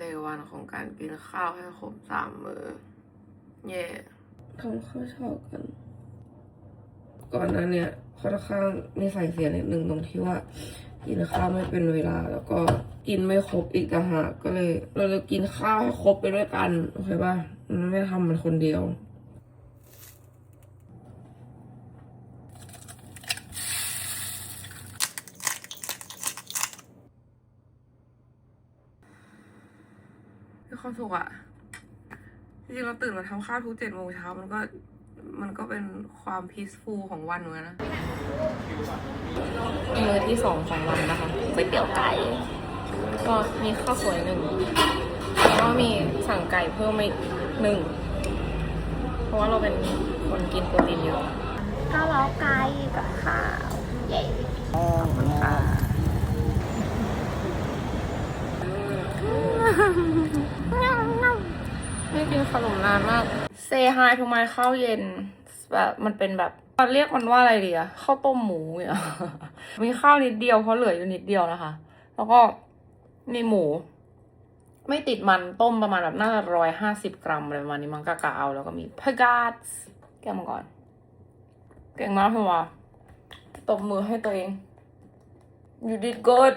ในวันของการกินข้าวให้ครบสามมื้อเย่ทำข้าวเช้ากัน ก่อนหน้าเนี่ยค่อนข้างมีใส่เสียนิดนึงตรงที่ว่ากินข้าวไม่เป็นเวลา แล้วก็กินไม่ครบอีกต่างหากก็เลย เราจะกินข้าวให้ครบไปด้วยกันโอเคป่ะมันไม่ทำมันคนเดียว มีความสุขอะจริงๆเราตื่นมาทำข้าวทุกเจ็ดโมงเช้ามันก็มันก็เป็นความพีซฟูลของวันเหมือนกันนะมื้อที่สองของวันนะคะก๋วยเตี๋ยวไก่ ก็มีข้าวสวยหนึ่งแล้วก็มีสั่งไก่เพิ่มมาอีกหนึ่ง เพราะว่าเราเป็นคนกินโปรตีนเยอะข้าวเล้าไก่กับข้าวเย่ขอบคุณค่ะไม่ กินขนมนานมากเซฮายทูมายข้าวเย็นแบบมันเป็นแบบเรียกมันว่าอะไรดีอะข้าวต้มหมูเนี่ยมีข้าวนิดเดียวเพราะเหลืออยู่นิดเดียวนะคะ แล้วก็มีหมู ไม่ติดมันต้มประมาณแบบน่าจะร้อยห้าสิบกรัมอะไรประมาณนี้มังกะกะเอาแล้วก็มีพากาสแก้มังกรเก่งมากพี่วะตบมือให้ตัวเอง you did good